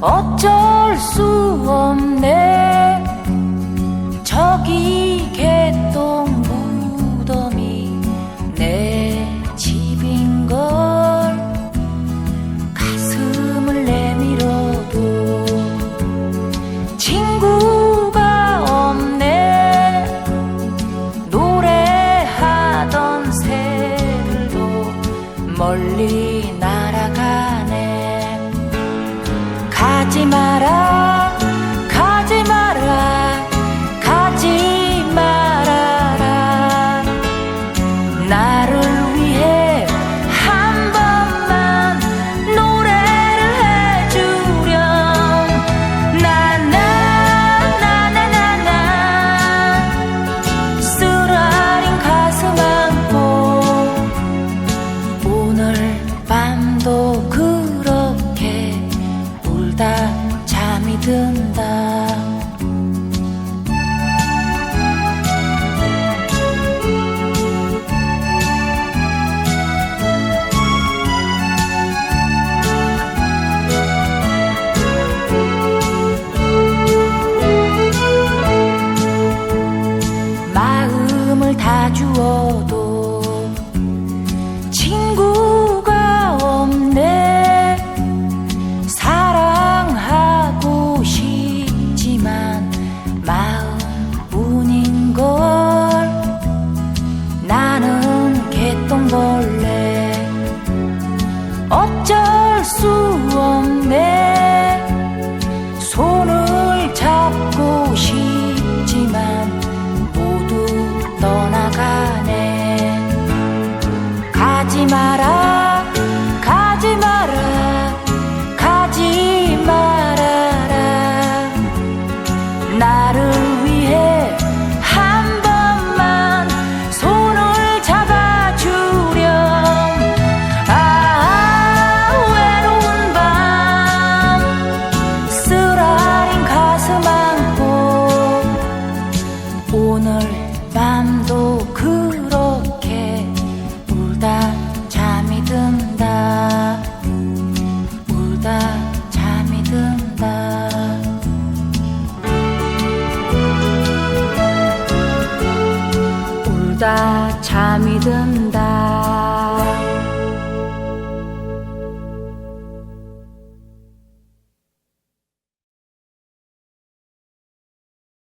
어쩔 수 없네. 저기 개똥 무덤이 내 집인걸 가슴을 내밀어도 친구가 없네. 노래하던 새들도 멀리 날 가지 마 잠이 수 없네. 손을 잡고 싶지만 모두 떠나가네. 가지 마라 든다 잠이 든다.